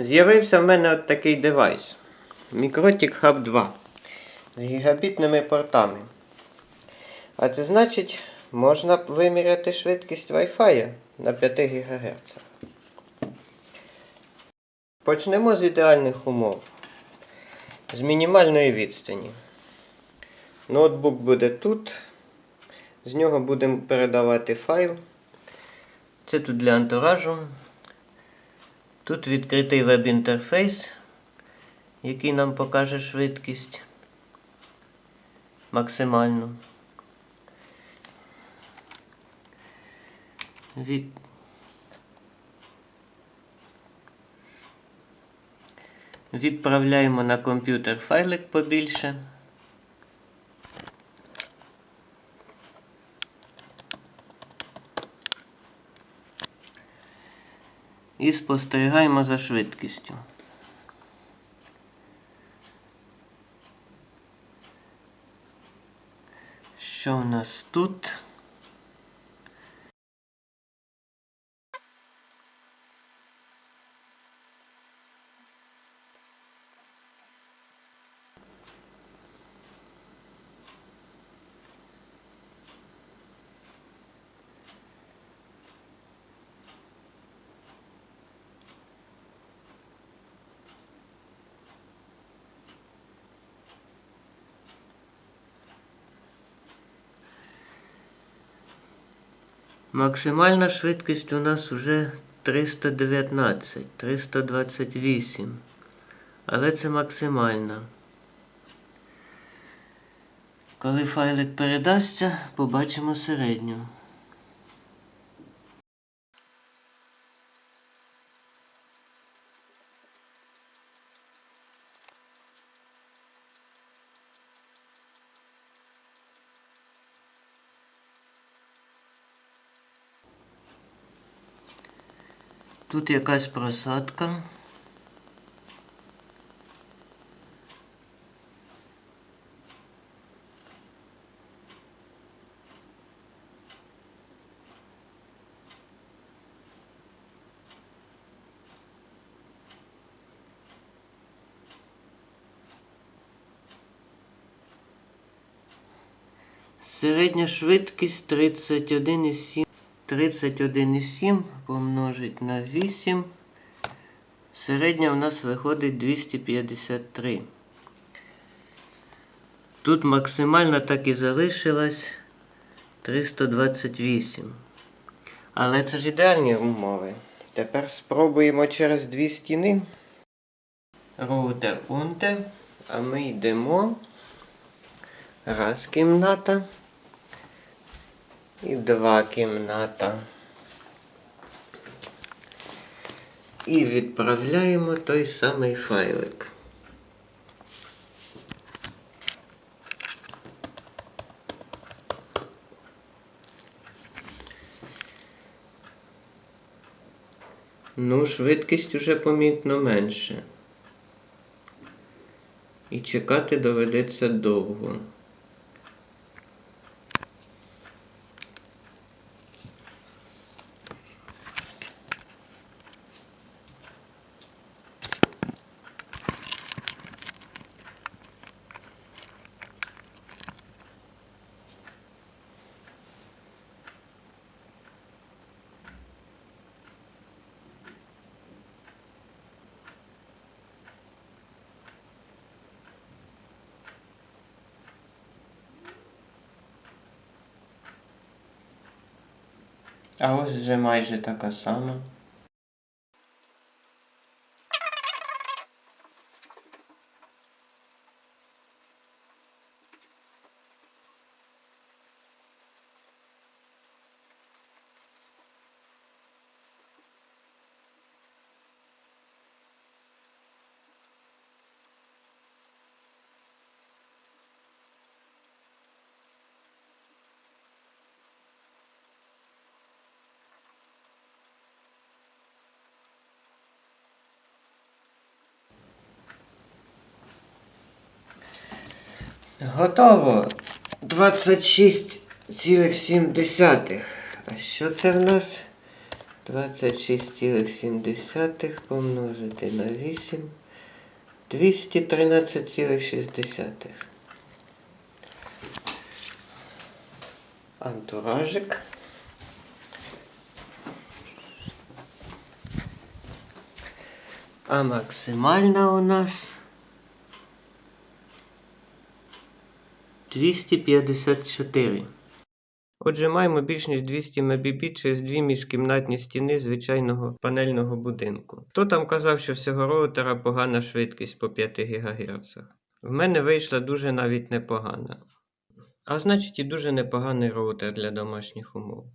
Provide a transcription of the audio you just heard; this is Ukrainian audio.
З'явився в мене от такий девайс. Mikrotik Hub 2 з гігабітними портами. А це значить, можна виміряти швидкість Wi-Fi на 5 ГГц. Почнемо з ідеальних умов. З мінімальної відстані. Ноутбук буде тут. З нього будемо передавати файл. Це тут для антуражу. Тут відкритий веб-інтерфейс, який нам покаже швидкість максимальну. Від... Відправляємо на комп'ютер файлик побільше. І спостерігаємо за швидкістю. Що в нас тут? Максимальна швидкість у нас вже 319, 328. Але це максимальна. Коли файлик передасться, побачимо середню. Тут якась просадка. Середня швидкість 31,7. 31,7 помножить на 8. Середня у нас виходить 253. Тут максимальна так і залишилась 328. Але це ж ідеальні умови. Тепер спробуємо через дві стіни. Роутер унте. А ми йдемо. Раз кімната. І два кімната. І відправляємо той самий файлик. Ну, швидкість уже помітно менше. І чекати доведеться довго. А ось вже майже така сама. Готово. 26,7. А що це в нас? 26,7 помножити на 8. 213,6. Антуражик. А максимальна у нас 254. Отже, маємо більш ніж 200 МБП через дві міжкімнатні стіни звичайного панельного будинку. Хто там казав, що всього роутера погана швидкість по 5 ГГц? В мене вийшла дуже навіть непогана. А значить і дуже непоганий роутер для домашніх умов.